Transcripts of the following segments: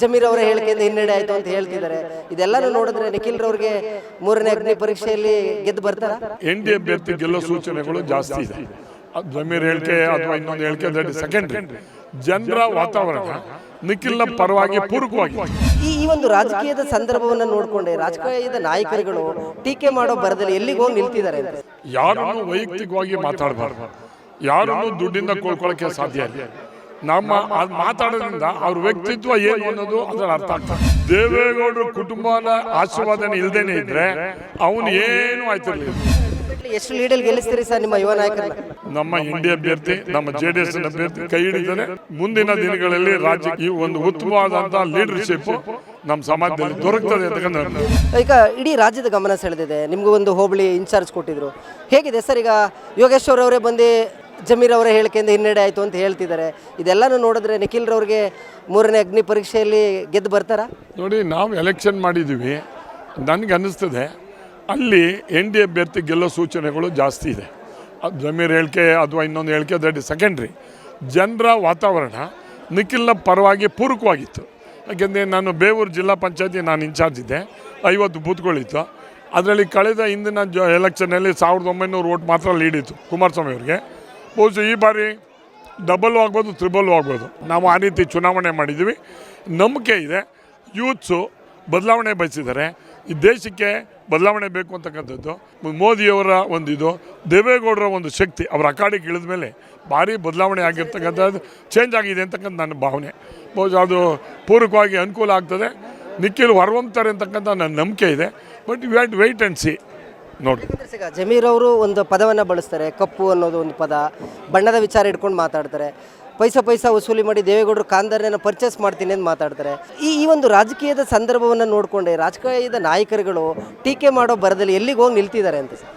ಜಮೀರ್ ಅವರ ಹೇಳಿಕೆಯಿಂದ ಹಿನ್ನಡೆ ಆಯ್ತು ಅಂತ ಹೇಳ್ತಿದ್ದಾರೆ. ಇದೆಲ್ಲಾನು ನೋಡಿದ್ರೆ ನಿಖಿಲ್ ರವ್ರಿಗೆ ಮೂರನೇ ಅಗ್ನಿ ಪರೀಕ್ಷೆಯಲ್ಲಿ ಗೆದ್ದು ಬರ್ತಾರೆ? ಎನ್ ಡಿ ಅಭ್ಯರ್ಥಿ ಗೆಲ್ಲೋ ಸೂಚನೆಗಳು ಜಾಸ್ತಿ ಇದೆ. ಜಮೀರ್ ಹೇಳಿಕೆ ಅಥವಾ ಇನ್ನೊಂದು ಹೇಳಿಕೆ ದಟ್ ಸೆಕೆಂಡ್ರಿ ಜನರ ವಾತಾವರಣ ನಿಖಿಲ್ನ ಪರವಾಗಿ ಪೂರಕವಾಗಿ ಈ ಈ ಒಂದು ರಾಜಕೀಯದ ಸಂದರ್ಭವನ್ನ ನೋಡಿಕೊಂಡೆ. ರಾಜಕೀಯದ ನಾಯಕರುಗಳು ಟೀಕೆ ಮಾಡೋ ಬರದಲ್ಲಿ ಎಲ್ಲಿಗೆ ಹೋಗಿ ನಿಲ್ತಿದ್ದಾರೆ ಯಾರನ್ನು ವೈಯಕ್ತಿಕವಾಗಿ ಮಾತಾಡಬಾರ್ದು. ಯಾರನ್ನು ದುಡ್ಡಿಂದ ಕೊಳ್ಕೊಳ್ಳೋಕೆ ಸಾಧ್ಯ ಇಲ್ಲ. ನಮ್ಮ ಅದ್ ಮಾತಾಡೋದ್ರಿಂದ ಅವ್ರ ವ್ಯಕ್ತಿತ್ವ ಏನು ಅನ್ನೋದು ಅದರ ಅರ್ಥ ಆಗ್ತದೆ. ದೇವೇಗೌಡರ ಕುಟುಂಬನ ಆಶೀರ್ವಾದನೆ ಇಲ್ದೇನೆ ಇದ್ರೆ ಅವನು ಏನು ಆಯ್ತಿರ್ಲಿಲ್ಲ. ಎಷ್ಟು ಲೀಡಲ್ಲಿ ಗೆಲ್ಲಿಸ್ತೀರಿ ಸರ್ ನಿಮ್ಮ ಯುವ ನಾಯಕರನ್ನ? ನಮ್ಮ ಹಿಂಡಿ ಅಭ್ಯರ್ಥಿ ನಮ್ಮ ಜೆ ಡಿ ಎಸ್ ಅಭ್ಯರ್ಥಿ ಕೈ ಹಿಡಿದರೆ ಮುಂದಿನ ದಿನಗಳಲ್ಲಿ ರಾಜ್ಯ ಈ ಒಂದು ಉತ್ತಮವಾದಂತಹ ಲೀಡರ್ಶಿಪ್ ನಮ್ಮ ಸಮಾಜದಲ್ಲಿ ದೊರಕ್ತದೆ ಈಗ ಇಡೀ ರಾಜ್ಯದ ಗಮನ ಸೆಳೆದಿದೆ. ನಿಮಗೂ ಒಂದು ಹೋಬಳಿ ಇನ್ಚಾರ್ಜ್ ಕೊಟ್ಟಿದ್ರು. ಹೇಗಿದೆ ಸರ್ ಈಗ ಯೋಗೇಶ್ವರ್ ಅವರೇ ಬಂದು ಜಮೀರ್ ಅವರ ಹೇಳಿಕೆಯಿಂದ ಹಿನ್ನಡೆ ಆಯಿತು ಅಂತ ಹೇಳ್ತಿದ್ದಾರೆ. ಇದೆಲ್ಲನೂ ನೋಡಿದ್ರೆ ನಿಖಿಲ್ ರವ್ರಿಗೆ ಮೂರನೇ ಅಗ್ನಿ ಪರೀಕ್ಷೆಯಲ್ಲಿ ಗೆದ್ದು ಬರ್ತಾರಾ? ನೋಡಿ, ನಾವು ಎಲೆಕ್ಷನ್ ಮಾಡಿದ್ದೀವಿ. ನನಗೆ ಅನ್ನಿಸ್ತದೆ, ಅಲ್ಲಿ ಎನ್ ಡಿ ಅಭ್ಯರ್ಥಿ ಗೆಲ್ಲೋ ಸೂಚನೆಗಳು ಜಾಸ್ತಿ ಇದೆ. ಅದು ಜಮೀರ್ ಹೇಳಿಕೆ ಅಥವಾ ಇನ್ನೊಂದು ಹೇಳಿಕೆ ದಟ್ ಸೆಕೆಂಡ್ರಿ ಜನರ ವಾತಾವರಣ ನಿಖಿಲ್ನ ಪರವಾಗಿ ಪೂರಕವಾಗಿತ್ತು. ಯಾಕೆಂದರೆ ನಾನು ಬೇವೂರು ಜಿಲ್ಲಾ ಪಂಚಾಯತಿ ನಾನು ಇನ್ಚಾರ್ಜ್ ಇದ್ದೆ, ಐವತ್ತು ಬೂತ್ಗಳಿತ್ತು. ಅದರಲ್ಲಿ ಕಳೆದ ಹಿಂದಿನ ಜ ಎಲೆಕ್ಷನಲ್ಲಿ ಸಾವಿರದ ಒಂಬೈನೂರು ಓಟ್ ಮಾತ್ರ ಲೀಡ್ ಇತ್ತು ಕುಮಾರಸ್ವಾಮಿ ಅವರಿಗೆ. ಬಹುಶಃ ಈ ಬಾರಿ ಡಬಲ್ ಆಗ್ಬೋದು ತ್ರಿಬಲ್ ಆಗ್ಬೋದು. ನಾವು ಆ ರೀತಿ ಚುನಾವಣೆ ಮಾಡಿದ್ದೀವಿ. ನಂಬಿಕೆ ಇದೆ. ಯೂತ್ಸು ಬದಲಾವಣೆ ಬಯಸಿದ್ದಾರೆ. ಈ ದೇಶಕ್ಕೆ ಬದಲಾವಣೆ ಬೇಕು ಅಂತಕ್ಕಂಥದ್ದು. ಮೋದಿಯವರ ಒಂದು ಇದು, ದೇವೇಗೌಡರ ಒಂದು ಶಕ್ತಿ, ಅವರ ಅಕಾಡಿಗೆ ಇಳಿದ ಮೇಲೆ ಭಾರಿ ಬದಲಾವಣೆ ಆಗಿರ್ತಕ್ಕಂಥದ್ದು ಚೇಂಜ್ ಆಗಿದೆ ಅಂತಕ್ಕಂಥ ನನ್ನ ಭಾವನೆ. ಬಹುಶಃ ಅದು ಪೂರಕವಾಗಿ ಅನುಕೂಲ ಆಗ್ತದೆ. ನಿಖಿಲ್ ಹೊರವಂತಾರೆ ಅಂತಕ್ಕಂಥ ನನ್ನ ನಂಬಿಕೆ ಇದೆ. But you had wait and see ನೋಡಿ. ಈಗ ಜಮೀರ್ ಅವರು ಒಂದು ಪದವನ್ನು ಬಳಸ್ತಾರೆ ಕಪ್ಪು ಅನ್ನೋದು ಒಂದು ಪದ ಬಣ್ಣದ ವಿಚಾರ ಇಟ್ಕೊಂಡು ಮಾತಾಡ್ತಾರೆ. ಪೈಸಾ ಪೈಸಾ ವಸೂಲಿ ಮಾಡಿ ದೇವೇಗೌಡರು ಕಾಂದಾರನ ಪರ್ಚೇಸ್ ಮಾಡ್ತೀನಿ ಅಂತ ಮಾತಾಡ್ತಾರೆ. ಈ ಈ ಒಂದು ರಾಜಕೀಯದ ಸಂದರ್ಭವನ್ನು ನೋಡಿಕೊಂಡೆ ರಾಜಕೀಯದ ನಾಯಕರುಗಳು ಟೀಕೆ ಮಾಡೋ ಬರದಲ್ಲಿ ಎಲ್ಲಿಗೆ ಹೋಗಿ ನಿಲ್ತಿದ್ದಾರೆ ಅಂತ ಸರ್?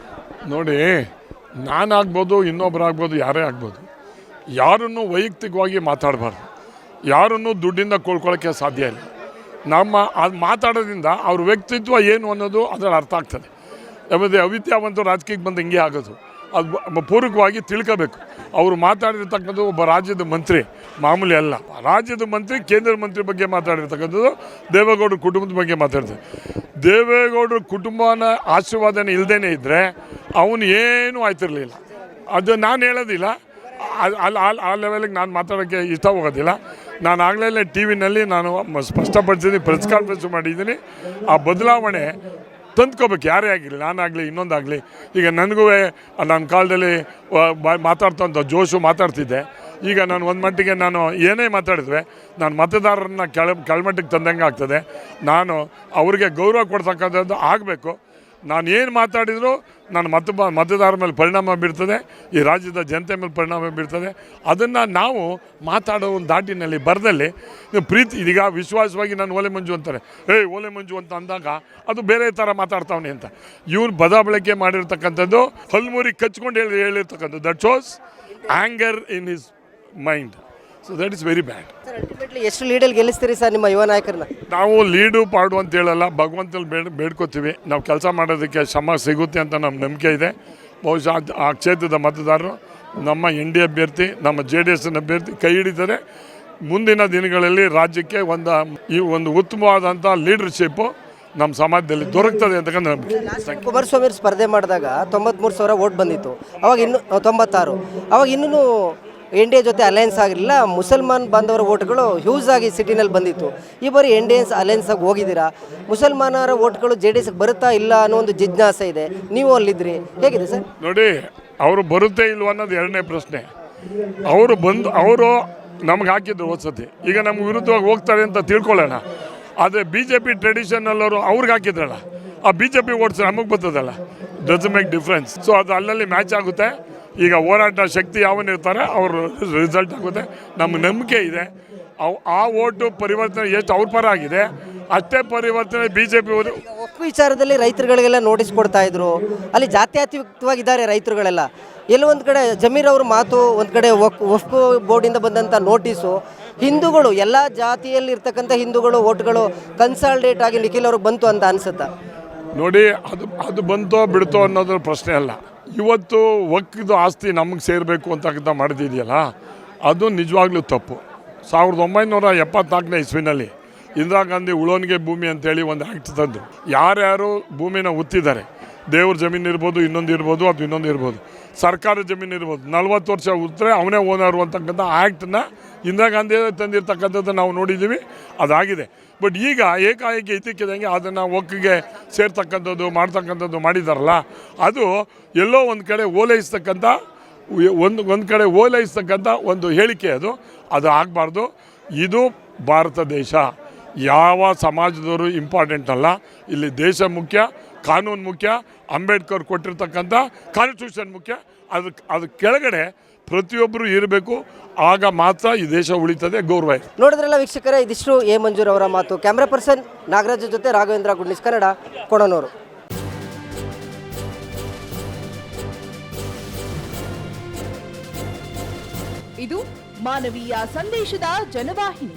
ನೋಡಿ ನಾನಾಗ್ಬೋದು ಇನ್ನೊಬ್ಬರಾಗ್ಬೋದು ಯಾರೇ ಆಗ್ಬೋದು ಯಾರನ್ನು ವೈಯಕ್ತಿಕವಾಗಿ ಮಾತಾಡಬಾರ್ದು. ಯಾರನ್ನು ದುಡ್ಡಿಂದ ಕೊಳ್ಕೊಳ್ಳೋಕ್ಕೆ ಸಾಧ್ಯ ಇಲ್ಲ. ನಮ್ಮ ಅದು ಮಾತಾಡೋದ್ರಿಂದ ಅವ್ರ ವ್ಯಕ್ತಿತ್ವ ಏನು ಅನ್ನೋದು ಅದರಲ್ಲಿ ಅರ್ಥ ಆಗ್ತದೆ. ಯಾಕಂದರೆ ಅವಿತ್ಯಾವಂತ ರಾಜಕೀಯಕ್ಕೆ ಬಂದು ಹಿಂಗೆ ಆಗೋದು. ಅದು ಪೂರಕವಾಗಿ ತಿಳ್ಕೋಬೇಕು. ಅವರು ಮಾತಾಡಿರ್ತಕ್ಕಂಥದ್ದು ಒಬ್ಬ ರಾಜ್ಯದ ಮಂತ್ರಿ, ಮಾಮೂಲಿ ಅಲ್ಲ. ರಾಜ್ಯದ ಮಂತ್ರಿ, ಕೇಂದ್ರ ಮಂತ್ರಿ ಬಗ್ಗೆ ಮಾತಾಡಿರ್ತಕ್ಕಂಥದ್ದು ದೇವೇಗೌಡರ ಕುಟುಂಬದ ಬಗ್ಗೆ ಮಾತಾಡ್ತಾರೆ ದೇವೇಗೌಡರ ಕುಟುಂಬನ ಆಶೀರ್ವಾದನೆ ಇಲ್ಲದೇ ಇದ್ದರೆ ಅವನು ಏನೂ ಆಯ್ತಿರಲಿಲ್ಲ. ಅದು ನಾನು ಹೇಳೋದಿಲ್ಲ. ಅಲ್ಲಿ ಅಲ್ಲಿ ಆ ಆ ಲೆವೆಲಿಗೆ ನಾನು ಮಾತಾಡೋಕ್ಕೆ ಇಷ್ಟ ಹೋಗೋದಿಲ್ಲ. ನಾನು ಆಗಲೇ ಟಿ ವಿನಲ್ಲಿ ನಾನು ಸ್ಪಷ್ಟಪಡಿಸಿದ್ದೀನಿ ಪ್ರೆಸ್ ಕಾನ್ಫರೆನ್ಸ್ ಮಾಡಿದ್ದೀನಿ. ಆ ಬದಲಾವಣೆ ತಂದ್ಕೋಬೇಕು. ಯಾರೇ ಆಗಿರಲಿ ನಾನಾಗಲಿ, ಇನ್ನೊಂದಾಗಲಿ. ಈಗ ನನಗೂ ನನ್ನ ಕಾಲದಲ್ಲಿ ಮಾತಾಡ್ತಂಥ ಜೋಶು ಮಾತಾಡ್ತಿದ್ದೆ. ಈಗ ನಾನು ಒಂದು ಮಟ್ಟಿಗೆ ನಾನು ಏನೇ ಮಾತಾಡಿದ್ರೆ ನಾನು ಮತದಾರರನ್ನ ಕೆಳ, ಕೆಳಮಟ್ಟಕ್ಕೆ ತಂದಂಗೆ ಆಗ್ತದೆ. ನಾನು ಅವ್ರಿಗೆ ಗೌರವ ಕೊಡ್ತಕ್ಕಂಥದ್ದು ಆಗಬೇಕು. ನಾನು ಏನು ಮಾತಾಡಿದರೂ ನಾನು ಮತ ಮತದಾರ ಮೇಲೆ ಪರಿಣಾಮ ಬೀರ್ತದೆ, ಈ ರಾಜ್ಯದ ಜನತೆ ಮೇಲೆ ಪರಿಣಾಮ ಬೀರ್ತದೆ. ಅದನ್ನು ನಾವು ಮಾತಾಡೋ ಒಂದು ದಾಟಿನಲ್ಲಿ, ಬರದಲ್ಲಿ ಪ್ರೀತಿ, ಇದೀಗ ವಿಶ್ವಾಸವಾಗಿ ನಾನು ಓಲೆ ಮಂಜು ಅಂತಾರೆ. ಏಯ್, ಓಲೆ ಮಂಜು ಅಂತ ಅಂದಾಗ ಅದು ಬೇರೆ ಥರ ಮಾತಾಡ್ತಾವನೆ ಅಂತ. ಇವ್ನು ಬದ ಬಳಕೆ ಮಾಡಿರ್ತಕ್ಕಂಥದ್ದು ಹಲ್ಮುರಿ ಕಚ್ಕೊಂಡು ಹೇಳಿ, ಹೇಳಿರ್ತಕ್ಕಂಥದ್ದು. That shows anger in his mind so that is very bad sir ultimately ಎಷ್ಟು ಲೀಡಲ್ಲಿ ಗೆಲ್ಲಿಸ್ತೀರಿ ಸರ್ ನಿಮ್ಮ ಯುವ ನಾಯಕರನ್ನ? ನಾವು ಲೀಡು ಪಾಡು ಅಂತ ಹೇಳಲ್ಲ ಭಗವಂತಲ್ಲಿ ಬೇಡ ಬೇಡ್ಕೋತೀವಿ. ನಾವು ಕೆಲಸ ಮಾಡೋದಕ್ಕೆ ಶ್ರಮ ಸಿಗುತ್ತೆ ಅಂತ ನಮ್ಮ ನಂಬಿಕೆ ಇದೆ. ಬಹುಶಃ ಅದ್- ಆ ಕ್ಷೇತ್ರದ ಮತದಾರರು ನಮ್ಮ ಎನ್ ಡಿ ಅಭ್ಯರ್ಥಿ ನಮ್ಮ ಜೆ ಡಿ ಎಸ್ನ ಅಭ್ಯರ್ಥಿ ಕೈ ಹಿಡಿದರೆ ಮುಂದಿನ ದಿನಗಳಲ್ಲಿ ರಾಜ್ಯಕ್ಕೆ ಒಂದು ಈ ಒಂದು ಉತ್ತಮವಾದಂಥ ಲೀಡರ್ಶಿಪ್ಪು ನಮ್ಮ ಸಮಾಜದಲ್ಲಿ ದೊರಕ್ತದೆ ಅಂತಕ್ಕಂಥ ನಂಬಿಕೆ. ಕುಮಾರಸ್ವಾಮಿ ಅವ್ರು ಸ್ಪರ್ಧೆ ಮಾಡಿದಾಗ ತೊಂಬತ್ಮೂರು ಸಾವಿರ ಓಟ್ ಬಂದಿತ್ತು. ಅವಾಗ ಇನ್ನು ತೊಂಬತ್ತಾರು. ಅವಾಗ ಇನ್ನೂ ಎನ್ ಜೊತೆ ಅಲಯನ್ಸ್ ಆಗಿರಲಿಲ್ಲ. ಮುಸಲ್ಮಾನ್ ಬಾಂಧವರ ಓಟ್ಗಳು ಹ್ಯೂಸ್ ಆಗಿ ಸಿಟಿನಲ್ಲಿ ಬಂದಿತ್ತು. ಈ ಬಾರಿ ಎನ್ ಡಿ ಎನ್ಸ್ ಅಲಯನ್ಸ್ ಆಗಿ ಹೋಗಿದ್ದೀರಾ? ಮುಸಲ್ಮಾನರ ಓಟ್ಗಳು ಜೆ ಡಿ ಎಸ್ಗೆ ಬರುತ್ತಾ ಇಲ್ಲ ಅನ್ನೋ ಒಂದು ಜಿಜ್ಞಾಸೆ ಇದೆ. ನೀವು ಅಲ್ಲಿದ್ರಿ. ಹೇಗಿದೆ ಸರ್? ನೋಡಿ, ಅವರು ಬರುತ್ತೆ ಇಲ್ವ ಅನ್ನೋದು ಎರಡನೇ ಪ್ರಶ್ನೆ. ಅವರು ಬಂದು, ಅವರು ನಮ್ಗೆ ಹಾಕಿದ್ರು ಹೋದ್ಸತಿ ಈಗ ನಮ್ಗೆ ವಿರುದ್ಧವಾಗಿ ಹೋಗ್ತಾರೆ ಅಂತ ತಿಳ್ಕೊಳ್ಳೋಣ. ಆದರೆ ಬಿ ಜೆ ಪಿ ಟ್ರೆಡಿಷನಲ್ ಅವರು ಅವ್ರಿಗೆ ಹಾಕಿದ್ರಲ್ಲ. ಆ ಬಿ ಜೆ ಪಿ ಓಟ್ಸ್ ನಮಗೆ ಬರ್ತದಲ್ಲ. ಡಸ್ ಮೇಕ್ ಡಿಫ್ರೆನ್ಸ್ ಸೊ ಅದು ಅಲ್ಲಲ್ಲಿ ಮ್ಯಾಚ್ ಆಗುತ್ತೆ. ಈಗ ಹೋರಾಟ ಶಕ್ತಿ ಯಾವನಿರ್ತಾರೆ ಅವರು ರಿಸಲ್ಟ್ ಆಗುತ್ತೆ. ನಮ್ಮ ನಂಬಿಕೆ ಇದೆ. ಅವು ಆ ಓಟು ಪರಿವರ್ತನೆ ಎಷ್ಟು ಅವ್ರ ಪರ ಆಗಿದೆ ಅಷ್ಟೇ ಪರಿವರ್ತನೆ ಬಿ ಜೆ ಪಿ ಅವರು ಒಪ್ಪು ವಿಚಾರದಲ್ಲಿ ರೈತರುಗಳಿಗೆಲ್ಲ ನೋಟಿಸ್ ಕೊಡ್ತಾ ಇದ್ರು. ಅಲ್ಲಿ ಜಾತ್ಯತೀತವಾಗಿದ್ದಾರೆ ರೈತರುಗಳೆಲ್ಲ. ಎಲ್ಲೋ ಒಂದು ಕಡೆ ಜಮೀರ್ ಅವ್ರ ಮಾತು ಒಂದು ಕಡೆ ಒಫ್ಕು ಬೋರ್ಡಿಂದ ಬಂದಂಥ ನೋಟಿಸು ಹಿಂದೂಗಳು ಎಲ್ಲ ಜಾತಿಯಲ್ಲಿ ಇರ್ತಕ್ಕಂಥ ಹಿಂದೂಗಳು ಓಟ್ಗಳು ಕನ್ಸಾಲ್ಡೇಟ್ ಆಗಿ ನಿಖಿಲ್ ಅವ್ರಿಗೆ ಬಂತು ಅಂತ ಅನ್ಸುತ್ತಾ? ನೋಡಿ ಅದು ಅದು ಬಂತೋ ಬಿಡ್ತೋ ಅನ್ನೋದ್ರ ಪ್ರಶ್ನೆ ಅಲ್ಲ. ಇವತ್ತು ಒಕ್ಕಿದ ಆಸ್ತಿ ನಮಗೆ ಸೇರಬೇಕು ಅಂತಕ್ಕಂಥ ಮಾಡಿದೆಯಲ್ಲ ಅದು ನಿಜವಾಗ್ಲೂ ತಪ್ಪು. ಸಾವಿರದ ಒಂಬೈನೂರ ಎಪ್ಪತ್ನಾಲ್ಕನೇ ಇಸ್ವಿನಲ್ಲಿ ಇಂದಿರಾ ಗಾಂಧಿ ಉಳೋನಿಗೆ ಭೂಮಿ ಅಂತೇಳಿ ಒಂದು ಆ್ಯಕ್ಟ್ ತಂದು ಯಾರ್ಯಾರು ಭೂಮಿನ ಉತ್ತಿದ್ದಾರೆ ದೇವ್ರ ಜಮೀನು ಇರ್ಬೋದು, ಇನ್ನೊಂದು ಇರ್ಬೋದು, ಅದು ಇನ್ನೊಂದು ಇರ್ಬೋದು. ಸರ್ಕಾರಿ ಜಮೀನು ಇರ್ಬೋದು. ನಲ್ವತ್ತು ವರ್ಷ ಉತ್ತರೆ ಅವನೇ ಓನರು ಅಂತಕ್ಕಂಥ ಆ್ಯಕ್ಟನ್ನ ಇಂದಿರಾ ಗಾಂಧಿ ತಂದಿರ್ತಕ್ಕಂಥದ್ದು ನಾವು ನೋಡಿದ್ದೀವಿ. ಅದಾಗಿದೆ. ಬಟ್ ಈಗ ಏಕಾಏಕಿ ಇತಿಕ್ಕಿದಂಗೆ ಅದನ್ನು ಒಕ್ಕಿಗೆ ಸೇರ್ತಕ್ಕಂಥದ್ದು, ಮಾಡ್ತಕ್ಕಂಥದ್ದು ಮಾಡಿದಾರಲ್ಲ, ಅದು ಎಲ್ಲೋ ಒಂದು ಕಡೆ ಓಲೈಸ್ತಕ್ಕಂಥ, ಒಂದು ಒಂದು ಕಡೆ ಓಲೈಸ್ತಕ್ಕಂಥ ಒಂದು ಹೇಳಿಕೆ ಅದು. ಅದು ಆಗಬಾರ್ದು. ಇದು ಭಾರತ ದೇಶ. ಯಾವ ಸಮಾಜದವರು ಇಂಪಾರ್ಟೆಂಟ್ ಅಲ್ಲ. ಇಲ್ಲಿ ದೇಶ ಮುಖ್ಯ. ಕಾನೂನು ಮುಖ್ಯ ಅಂಬೇಡ್ಕರ್ ಕೊಟ್ಟಿರ್ತಕ್ಕಂಥ ಕಾನ್ಸ್ಟಿಟ್ಯೂಷನ್ ಮುಖ್ಯ. ಅದು ಅದು ಕೆಳಗಡೆ ಪ್ರತಿಯೊಬ್ಬರು ಇರಬೇಕು ಆಗ ಮಾತ್ರ ಈ ದೇಶ ಉಳಿತದೆ ಗೌರವ ಇದೆ. ನೋಡಿದ್ರಲ್ಲ ವೀಕ್ಷಕರೇ ಇದಿಷ್ಟು ಎ ಮಂಜೂರ್ ಅವರ ಮಾತು. ಕ್ಯಾಮ್ರಾ ಪರ್ಸನ್ ನಾಗರಾಜ್ ಜೊತೆ ರಾಘವೇಂದ್ರ ಗುಡ್ನಿಸ್ ಕನ್ನಡ ಕೊಡನೂರು ಇದು ಮಾನವೀಯ ಸಂದೇಶದ ಜನವಾಹಿನಿ.